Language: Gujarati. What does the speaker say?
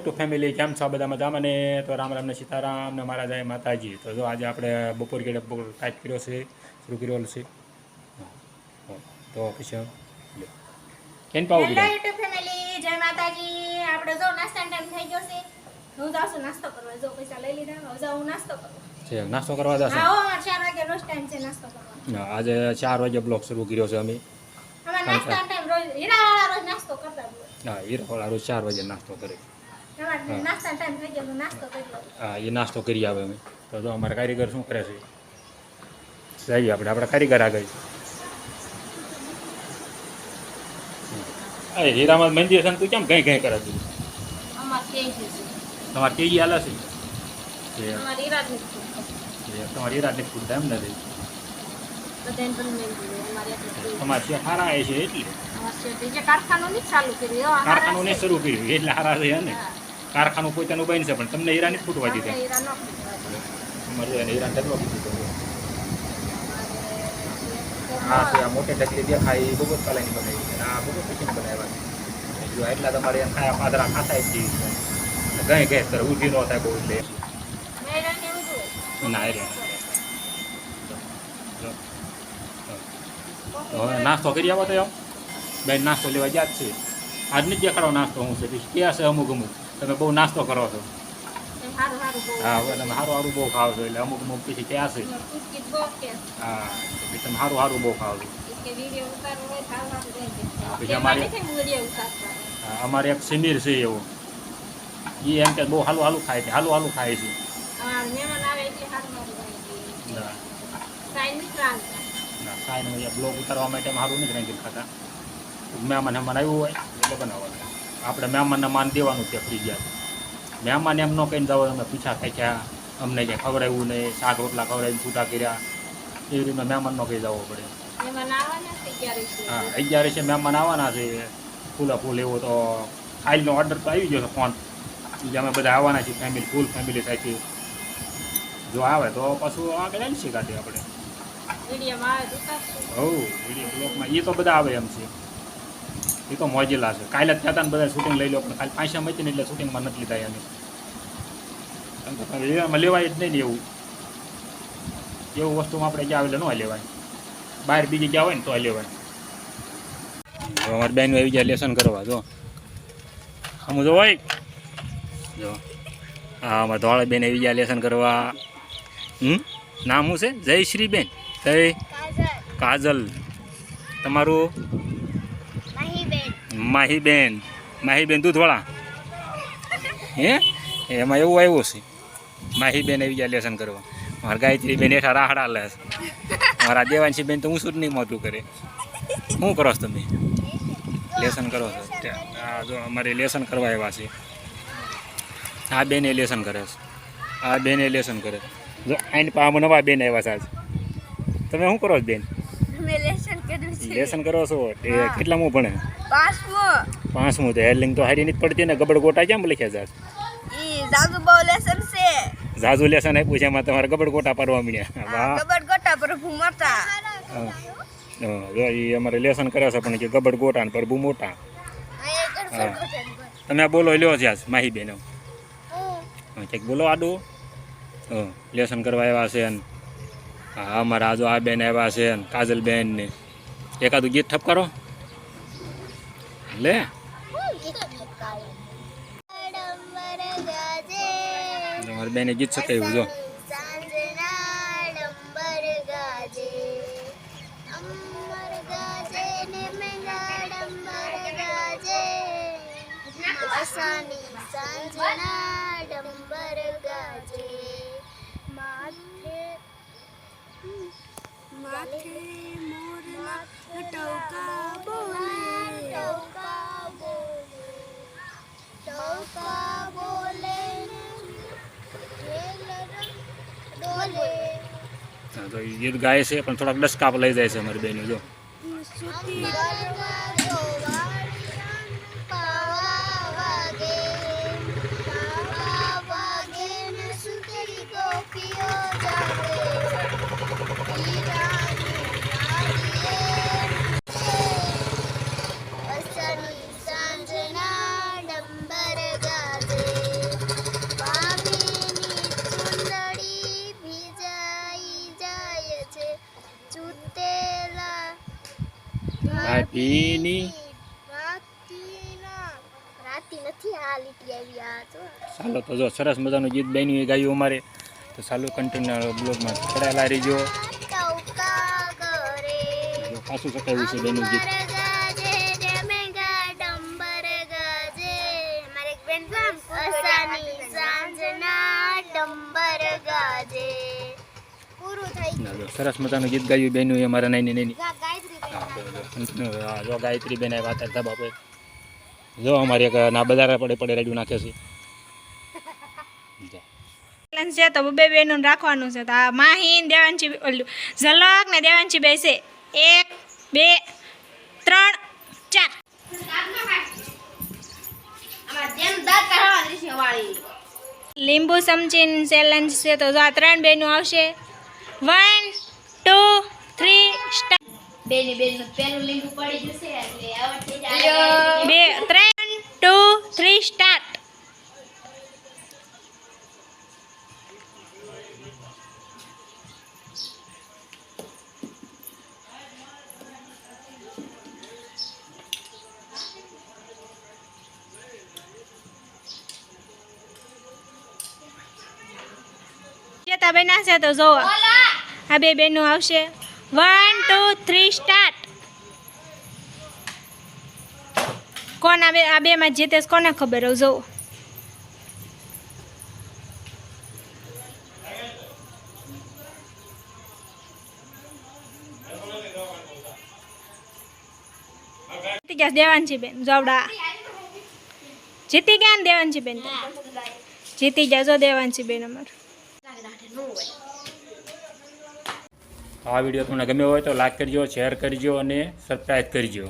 યુટ્યુબ ફેમિલી કેમ છો બધા મજામાં ને તો રામ રામને સીતારામ ને મારા જાય માતાજી. તો જો આજે આપણે બપોર ગેડે બપોર ટાઈપ કર્યો છે શરૂ કર્યો છે. તો પછી કેન પાવું હેલો યુટ્યુબ ફેમિલી જય માતાજી. આપણે જો નાસ્તા ટાઈમ થઈ ગયો છે. હું જાઉં છું નાસ્તો કરવા. જો પૈસા લઈ લીધા હવે જાઉં નાસ્તો કરવા. છે નાસ્તો કરવા જશે? હા હો અમારે વાગે રોજ ટાઈમ છે નાસ્તો કરવાનો આજે ચાર વાગે બ્લોગ શરૂ કર્યો છે અમે. અમારે ટાઈમ રોજ રોજ નાસ્તો કરતા રોજ વાગે નાસ્તો કરે. હા. એ નાસ્તો કરી આવે અમે. તો જો અમારા કારીગર શું કરે છે? જઈએ આપણે આપણા કારીગર આગળ. અરે હીરામાં મંદિર છે તું કેમ કંઈ કંઈ કરે છે? તમારે કેવી હાલે છે? તમારી હીરાને પૂરતા એમ નથી તમારે છે હારા એ છે એટલે? અમારે છે જે કારખાનું નહીં ચાલુ કર્યું કારખાનું ને શરૂ કર્યું એટલે હારા છે ને? કારખાનું પોતાનું બનશે પણ તમને હીરા નથી ફૂટવા દીધા અમારે એને હીરા ઢગલો કીધું હા છે આ મોટી ઢગલી દેખાય એ બહુ કલાની બનાવી છે. આ બહુ પછી બનાવ્યા જો એટલા તમારે એમ ખાયા પાદરા ખાતા જ છે. ગઈ ગઈ તર ઊભી ન થાય બહુ એટલે. ના હવે નાસ્તો કરી આવો તો એમ. બેન નાસ્તો લેવા ગયા જ છે. આજની જ દેખાડો નાસ્તો હું છે. કે છે અમુક અમુક. તમે બહુ નાસ્તો કરો છો? હા તમે સારું સારું બહુ ખાવ છો એટલે અમુક અમુક પછી ત્યાં છે. હા તમે સારું સારું બહુ ખાવ છો. પછી અમારે અમારે એક સિનિયર છે એવો. એ એમ કે બહુ હાલું હાલું ખાય છે હાલું હાલું ખાય છે. સાઈન બ્લોગ ઉતારવા માટે સારું નથી રેન્કિંગ ખાતા. મેં મને મનાવ્યું હોય એટલે બનાવવાનું આપણે મહેમાનને માન દેવાનું છે ફ્રી ગયા મહેમાન એમ ન કહીને જાઓ અમે પીછા ખેંચ્યા અમને ક્યાંય ખવડાવ્યું નહીં શાક રોટલા ખવડાવીને છૂટા કર્યા. એવી રીતના મહેમાન ન કહી જવો પડે. હા અગિયારે છે મહેમાન આવવાના છે. ફૂલા ફૂલ એવો તો ફાઇલનો ઓર્ડર તો આવી ગયો છે ફોન બીજા અમે બધા આવવાના છીએ ફેમિલી ફૂલ ફેમિલી સાથે. જો આવે તો પાછું આગળ આવી શકાતી આપણે. વીડિયોમાં આવે તો ઉતારશું. હો વીડિયો બ્લોગમાં એ તો બધા આવે એમ છે. એ તો મોજેલા છે. કાલે જ કહેતા ને બધા શૂટિંગ લઈ લો પણ ખાલી પાંચા મચી ને એટલે શૂટિંગમાં નથી લીધા કે તમે લેવાય જ નહીં એવું. એવું વસ્તુમાં આપણે ક્યાં આવેલા ન લેવાય. બહાર બીજી ક્યાં હોય ને તો લેવાય. તો અમારી બેન આવી જાય લેસન કરવા જો. આમ જો હોય. જો. હા અમારા ધોળા બેન આવી ગયા લેસન કરવા. હમ? નામ શું છે? જય. શ્રી બેન જય કાજલ. તમારું? માહીબેન માહીબેન દૂધવાળા હે? એમાં એવું આવ્યું છે. માહીબેન આવી ગયા લેસન કરવા. મારા ગાયત્રી બેન હેઠા રાહડા લે મારા દેવાંશી બેન તો હું શું નહીં મોટું કરે. શું કરો છો તમે? લેસન કરો છો. ત્યાં જો અમારે લેસન કરવા આવ્યા છે. આ બેન લેસન કરે છે. આ બેન લેસન કરે જો આઈને પા નવા બેન આવ્યા છે તમે શું કરો છો બેન? લેસન કર્યું છે. લેસન કરો છો એ કેટલામું ભણે પાંચમું. પાંચમું તો હેરલિંગ તો હારી નથી પડતી ને ગબડ ગોટા કેમ લખ્યા છે ઈ જાજુ બહુ લેસન છે. ઝાઝુ લેસન આપ્યું છે એમાં તમારે ગબડ ગોટા પરવા મળ્યા વાહ ગબડ ગોટા પર માતા. હા. હા, એ અમારે લેસન કર્યા છે પણ કે ગબડ ગોટા ને ભૂ મોટા હા. તમે આ બોલો લ્યો છે આજ માહી બેનો કંઈક બોલો આડું હા લેસન કરવા આવ્યા છે ને હા, મારા આજો આ બેન આવ્યા છે ને કાજલ બેન ને એકાદું ગીત ઠપ કરો. લે. તમારી બેને ગીત શકાયું જો. સાંજના તો ગીત ગાય છે પણ થોડાક ડસકાપ લઈ જાય છે અમારી બેનો જો. તો ચાલો તો જો સરસ મજાનું ગીત બન્યું એ ગાયું અમારે. તો ચાલુ કન્ટિન્યુ બ્લોગમાં રહીજો. જો પાછું સકાવ્યું છે બેનું ગીત. સરસ મજાનું ગીત ગાયું બેનું એ અમારા નાની નાની જો, ગાયત્રી બેન આવ્યા હતા ધાબા પર જો અમારે એક ના બજાર પડે પડે રેડ્યું નાખે છે. બેલેન્સ છે તો બે બેનું રાખવાનું છે. તો આ માહીન દેવાંશી ઓલું ઝલક ને દેવાંશી બે છે. એક બે ત્રણ ચાર. લીંબુ સમજીને ચેલેન્જ છે તો આ ત્રણ બેનું આવશે. વન ટુ બેની બેન પેલું લીંબુ પડી જશે એટલે આવડતી જાય બે ત્રણ ટુ થ્રી સ્ટાર્ટ. બેના છે તો જોવો. આ બે બેનું આવશે. વન ટુ થ્રી સ્ટાર્ટ કોણ આ બે આ બેમાં જીતે કોને ખબર હોવ જોવો. જીતી ગયા દેવાંશી બેન જોવડા. જીતી ગયા ને દેવાંશી બેન જીતી ગયા જો દેવાંશી બેન અમારું આ વીડિયો તમને ગમ્યો હોય તો લાઈક કરજો શેર કરજો અને સબસ્ક્રાઈબ કરજો.